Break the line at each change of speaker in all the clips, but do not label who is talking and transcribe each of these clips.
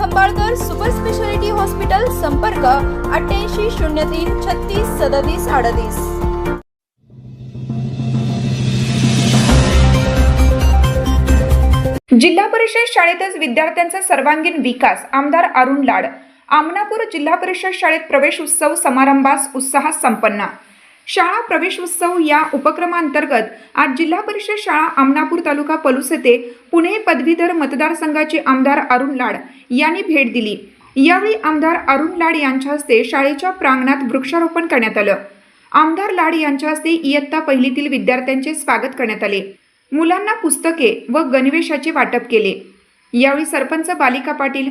Khambalkar super speciality hospital संपर्क अठ्ठ्याऐंशी शून्य तीन छत्तीस सदतीस अडतीस.
जिल्हा परिषद शाळेतच विद्यार्थ्यांचा सर्वांगीण विकास. आमदार अरुण लाड. आमनापूर जिल्हा परिषद शाळेत प्रवेश उत्सव समारंभास उत्साहात संपन्न. शाळा प्रवेश उत्सव या उपक्रमांतर्गत आज जिल्हा परिषद शाळा आमनापूर तालुका पलूस येथे पुणे पदवीधर मतदारसंघाचे आमदार अरुण लाड यांनी भेट दिली. यावेळी आमदार अरुण लाड यांच्या हस्ते शाळेच्या प्रांगणात वृक्षारोपण करण्यात आलं. आमदार लाड यांच्या हस्ते इयत्ता पहिलीतील विद्यार्थ्यांचे स्वागत करण्यात आले. मुलांना पुस्तके व गणवेशाचे वाटप केले. यावेळी सरपंच बालिका पाटील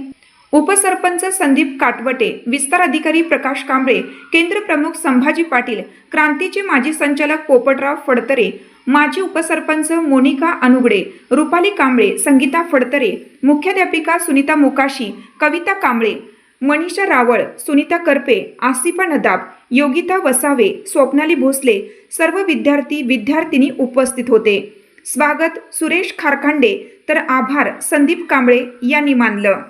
उपसरपंच संदीप काटवटे विस्तार अधिकारी प्रकाश कांबळे केंद्र प्रमुख संभाजी पाटील क्रांतीचे माजी संचालक पोपटराव फडतरे माजी उपसरपंच मोनिका अनुगडे रुपाली कांबळे संगीता फडतरे मुख्याध्यापिका सुनीता मुकाशी कविता कांबळे मनीषा रावळ सुनीता करपे आसिफा नदाब योगिता वसावे स्वप्नाली भोसले सर्व विद्यार्थी विद्यार्थिनी उपस्थित होते. स्वागत सुरेश खारखांडे तर आभार संदीप कांबळे यांनी मानलं.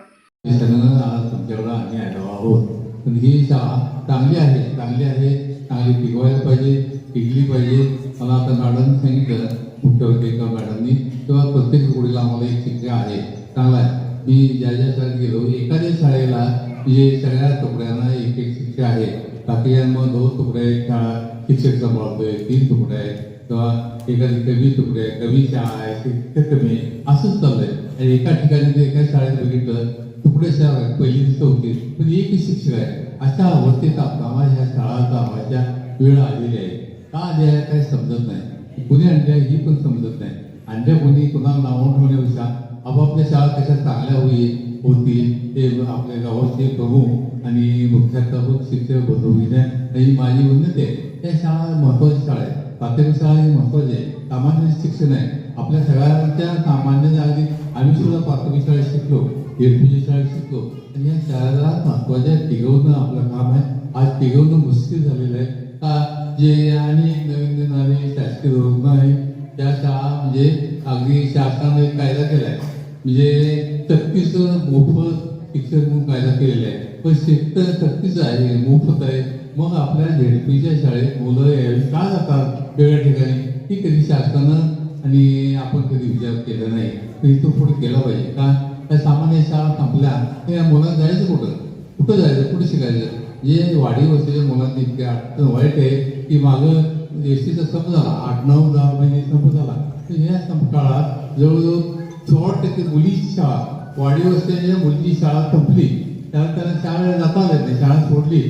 हे तुमच्याकडं आम्ही आलो आहोत पण ही शाळा चांगली आहे चांगली आहे चांगली पिकवायला पाहिजे पिकली पाहिजे मला आता मॅडम सांगितलं मुख्य होते एका मॅडमनी किंवा प्रत्येक जोडीला आम्हाला एक शिक्षक आहे चांगला आहे मी ज्या ज्या शाळेत गेलो एखाद्या शाळेला म्हणजे सगळ्या तुकड्यांना एक एक शिक्षक आहे बाकी मग दोन तुकडे एक शाळा शिक्षक सांभाळतोय तीन तुकडे आहेत किंवा एखादी कमी तुकडे आहे कमी शाळा आहे शिक्षक कमी आहे असंच चाललंय एका ठिकाणी ते एका शाळेत बघितलं तुकडे शाळा आहेत पहिली चौथी पण एक शिक्षक आहे. अशा अवस्थेत आपला ह्या शाळाचा माझ्या वेळ आलेली आहे. का आली आहे काही समजत नाही. कुणी आणल्या ही पण समजत नाही. आणल्या कोणी कुणाला नावून ठेवण्यापेक्षा आपापल्या शाळा कशा चांगल्या होईल होतील ते आपल्या गावाचे प्रमुख आणि मुख्याध्यापक शिक्षक बसविण्या ही माझी उन्नती आहे. त्या शाळा महत्वाची शाळा आहे. प्राथमिक शाळा ही महत्वाची आहे. सामान्य शिक्षण आहे. आपल्या सगळ्यांच्या सामान्य अगदी आम्ही सुद्धा प्राथमिक शाळेत शिकलो. एलपीजी शाळेत शिकलो आणि या शाळेला महत्त्वाच्या टिकवणं आपलं काम आहे. आज टिकवणं मुश्किल झालेलं आहे. का? जे आणि नवीन नवीन आणि शासकीय धोरण आहे. त्या शाळा म्हणजे अगदी शासनाने एक कायदा केलाय. म्हणजे सक्तीच मोफत शिक्षण म्हणून कायदा केलेला आहे. पण शिक्षण सक्तीच आहे मोफत आहे. मग आपल्या झेडपीच्या शाळेत मुलं यावी का जातात वेगळ्या ठिकाणी? ही कधी शासनानं आणि आपण कधी विचार केला नाही. तरी तो पुढे केला पाहिजे का? त्या सामान्य शाळा संपल्या तर या मुलांना जायचं कुठं? कुठं जायचं? कुठे शिकायचं? जे वाढी वस्तीच्या मुलांनी इतके अडचण वाईट आहे की मागं एसटीचा संप झाला. आठ नऊ दहा महिने संप झाला. तर या संप काळात जवळजवळ सोळा टक्के मुलीची शाळा वाडी वस्तीच्या मुलीची शाळा संपली. त्याला त्यांना शाळेला जाता आलं नाही. शाळा सोडली.